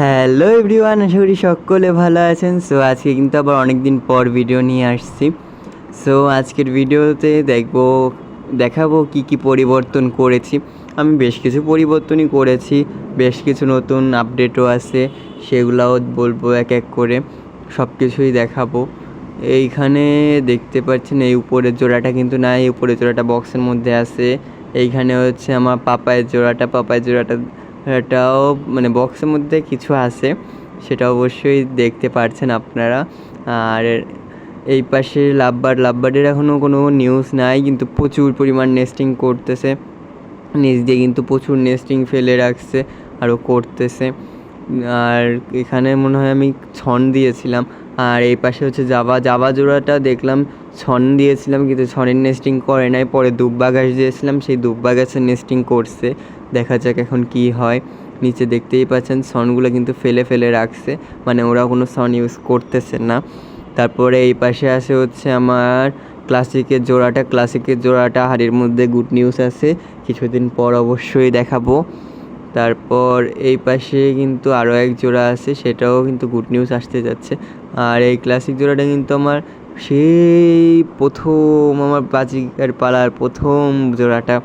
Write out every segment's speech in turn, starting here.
Hello everyone আশা করি সকলে ভালো আছেন। সো আজকে কিন্তু আবার অনেক দিন পর ভিডিও নিয়ে আসছি। সো আজকের ভিডিওতে দেখব, দেখাবো কি কি পরিবর্তন করেছি। আমি বেশ কিছু পরিবর্তনই করেছি, বেশ কিছু নতুন আপডেটও আছে, সেগুলাও বলব এক এক করে সব কিছুই দেখাবো। এইখানে দেখতে পাচ্ছেন, এই উপরের জোড়াটা কিন্তু নাই, উপরের জোড়াটা বক্সের মধ্যে আছে। এইখানে হচ্ছে আমার পাপায়ের জোড়াটা পাপায়ের জোড়াটা এটাও মানে বক্সের মধ্যে কিছু আছে, সেটা অবশ্যই দেখতে পারছেন আপনারা। আর এই পাশে লাভবার্ড লাভবার্ডের এখনও কোনো নিউজ নাই, কিন্তু প্রচুর পরিমাণ নেস্টিং করতেছে। নিচ দিয়ে কিন্তু প্রচুর নেস্টিং ফেলে রাখছে, আরও করতেছে। আর এখানে মনে হয় আমি ছন দিয়েছিলাম। আর এই পাশে হচ্ছে জাবা জাবা জোড়াটা দেখলাম ছন দিয়েছিলাম, কিন্তু ছনের নেস্টিং করে নাই। পরে দুব্বা গাছ দিয়েছিলাম, সেই দুব্বা গাছের নেস্টিং করছে। দেখা যাক এখন কি হয়। নিচে দেখতেই পাচ্ছেন সনগুলো কিন্তু ফেলে ফেলে রাখছে। মানে ওরা কোনো সন ইউজ করতেছে না। তারপরে এই পাশে আসে হচ্ছে আমার ক্লাসিকের জোড়াটা। ক্লাসিকের জোড়াটা হাড়ির মধ্যে গুড নিউজ আছে। কিছুদিন পর অবশ্যই দেখাবো। তারপর এই পাশে কিন্তু আরও এক জোড়া আছে, সেটাও কিন্তু গুড নিউজ আসতে যাচ্ছে। আর এই ক্লাসিক জোড়াটা কিন্তু আমার সেই প্রথম, আমার বাজিকার পালার প্রথম জোড়াটা।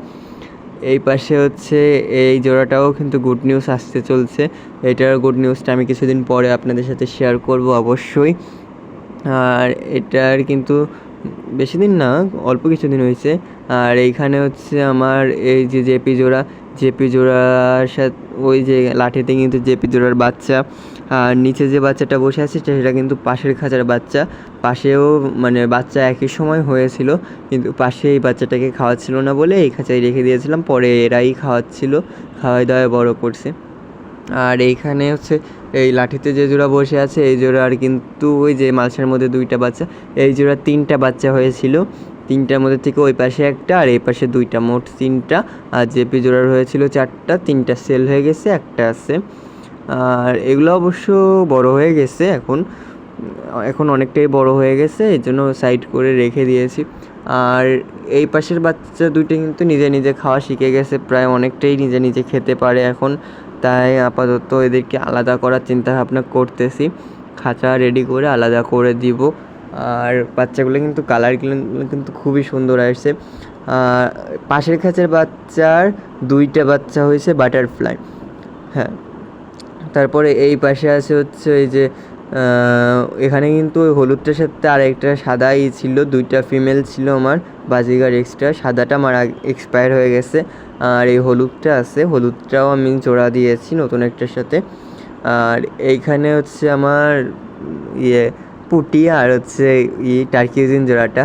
এই পাশে হচ্ছে, এই জোড়াটাও কিন্তু গুড নিউজ আসতে চলছে। এটার গুড নিউজটা আমি কিছুদিন পরে আপনাদের সাথে শেয়ার করব অবশ্যই। আর এটার কিন্তু বেশি দিন না, অল্প কিছুদিন হয়েছে। আর এইখানে হচ্ছে আমার এই যে জেপি জোড়া জেপি জোড়ার সাথে, ওই যে লাঠিতে কিন্তু জেপি জোড়ার বাচ্চা। আর নিচে যে বাচ্চাটা বসে আছে সেটা কিন্তু পাশের খাঁচার বাচ্চা। পাশেও মানে বাচ্চা একই সময় হয়েছিল, কিন্তু পাশে এই বাচ্চাটাকে খাওয়াচ্ছিল না বলে এই খাঁচায় রেখে দিয়েছিলাম। পরে এরাই খাওয়াচ্ছিল খাওয়াই দাওয়ায় বড় করছে। আর এইখানে হচ্ছে এই লাঠিতে যে জোড়া বসে আছে, এই জোড়ার কিন্তু ওই যে মালসার মধ্যে দুইটা বাচ্চা, এই জোড়া তিনটা বাচ্চা হয়েছিল। তিনটার মধ্যে থেকে ওই পাশে একটা আর এই পাশে দুইটা, মোট তিনটা। আর জেপি জোড়ার হয়েছিল চারটা, তিনটা সেল হয়ে গেছে, একটা আছে। আর এগুলো অবশ্য বড় হয়ে গেছে এখন। এখন অনেকটাই বড় হয়ে গেছে এই জন্য সাইড করে রেখে দিয়েছি। আর এই পাশের বাচ্চা দুইটা কিন্তু নিজে নিজে খাওয়া শিখে গেছে, প্রায় অনেকটাই নিজে নিজে খেতে পারে এখন। তাই আপাতত এদেরকে আলাদা করার চিন্তা ভাবনা করতেছি। খাঁচা রেডি করে আলাদা করে দিব। আর বাচ্চাগুলো কিন্তু কালারগুলো কিন্তু খুবই সুন্দর আসছে। আর পাশের খাঁচের বাচ্চার দুইটা বাচ্চা হয়েছে বাটারফ্লাই হ্যাঁ তারপরে এই পাশে আছে হচ্ছে এই যে এখানে কিন্তু ওই হলুদটার সাথে আর একটা সাদাই ছিল, দুইটা ফিমেল ছিল আমার, বাজিগার এক্সট্রা সাদাটা আমার এক্সপায়ার হয়ে গেছে। আর এই হলুদটা আছে, হলুদটাও আমি জোড়া দিয়েছি নতুন একটার সাথে। আর এইখানে হচ্ছে আমার ইয়ে পুটি আর হচ্ছে ই টার্কিউজিন জোড়াটা।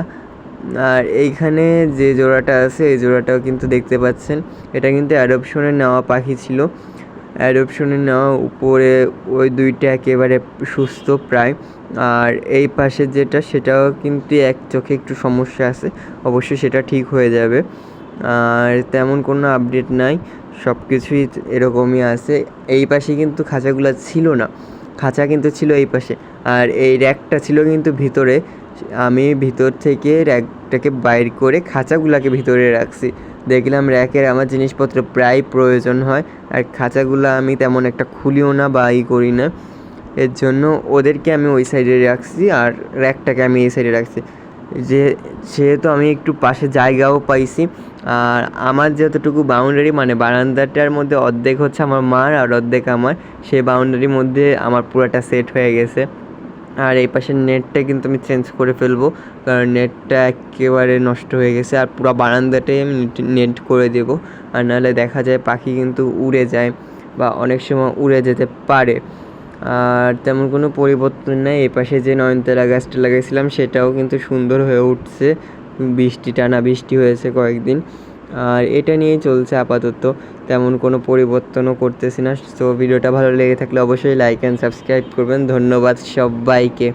আর এইখানে যে জোড়াটা আছে, এই জোড়াটাও কিন্তু দেখতে পাচ্ছেন। এটা কিন্তু অ্যাডপশনে নেওয়া পাখি ছিল। অ্যাডপশনে নেওয়া উপরে ওই দুইটা একেবারে সুস্থ প্রায়। আর এই পাশে যেটা, সেটাও কিন্তু এক চোখে একটু সমস্যা আছে। অবশ্যই সেটা ঠিক হয়ে যাবে। আর তেমন কোনো আপডেট নাই। সব কিছুই এরকমই আছে। এই পাশে কিন্তু খাঁচাগুলো ছিল না। খাঁচা কিন্তু ছিল এই পাশে। আর এই র্যাকটা ছিল কিন্তু ভিতরে। আমি ভিতর থেকে র্যাকটাকে বাইর করে খাঁচাগুলোকে ভিতরে রাখছি। দেখলাম র্যাকের আমার জিনিসপত্র প্রায় প্রয়োজন হয়, আর খাঁচাগুলো আমি তেমন একটা খুলিও না বা ই করি না। এর জন্য ওদেরকে আমি ওই সাইডে রাখছি আর র্যাকটাকে আমি এই সাইডে রাখছি। যে, সেহেতু আমি একটু পাশে জায়গাও পাইছি। আর আমার যতটুকু বাউন্ডারি মানে বারান্দাটার মধ্যে অর্ধেক হচ্ছে আমার মার আর অর্ধেক আমার সেই বাউন্ডারির মধ্যে আমার পুরোটা সেট হয়ে গেছে। আর এই পাশের নেটটা কিন্তু আমি চেঞ্জ করে ফেলব, কারণ নেটটা একেবারে নষ্ট হয়ে গেছে, আর পুরো বারান্দাটাই আমি নেট করে দেবো। আর নাহলে দেখা যায় পাখি কিন্তু উড়ে যায় বা অনেক সময় উড়ে যেতে পারে। আর তেমন কোনো পরিবর্তন নেই, এই পাশে যে নয়নতারা গাছটা লাগাইছিলাম, সেটাও কিন্তু সুন্দর হয়ে উঠছে। বৃষ্টি, টানা বৃষ্টি হয়েছে কয়েকদিন। আর এটা নিয়েই চলছে আপাতত। তেমন কোনো পরিবর্তনও করতেছি না। সো ভিডিওটা ভালো লেগে থাকলে অবশ্যই লাইক অ্যান্ড সাবস্ক্রাইব করবেন। ধন্যবাদ সবাইকে।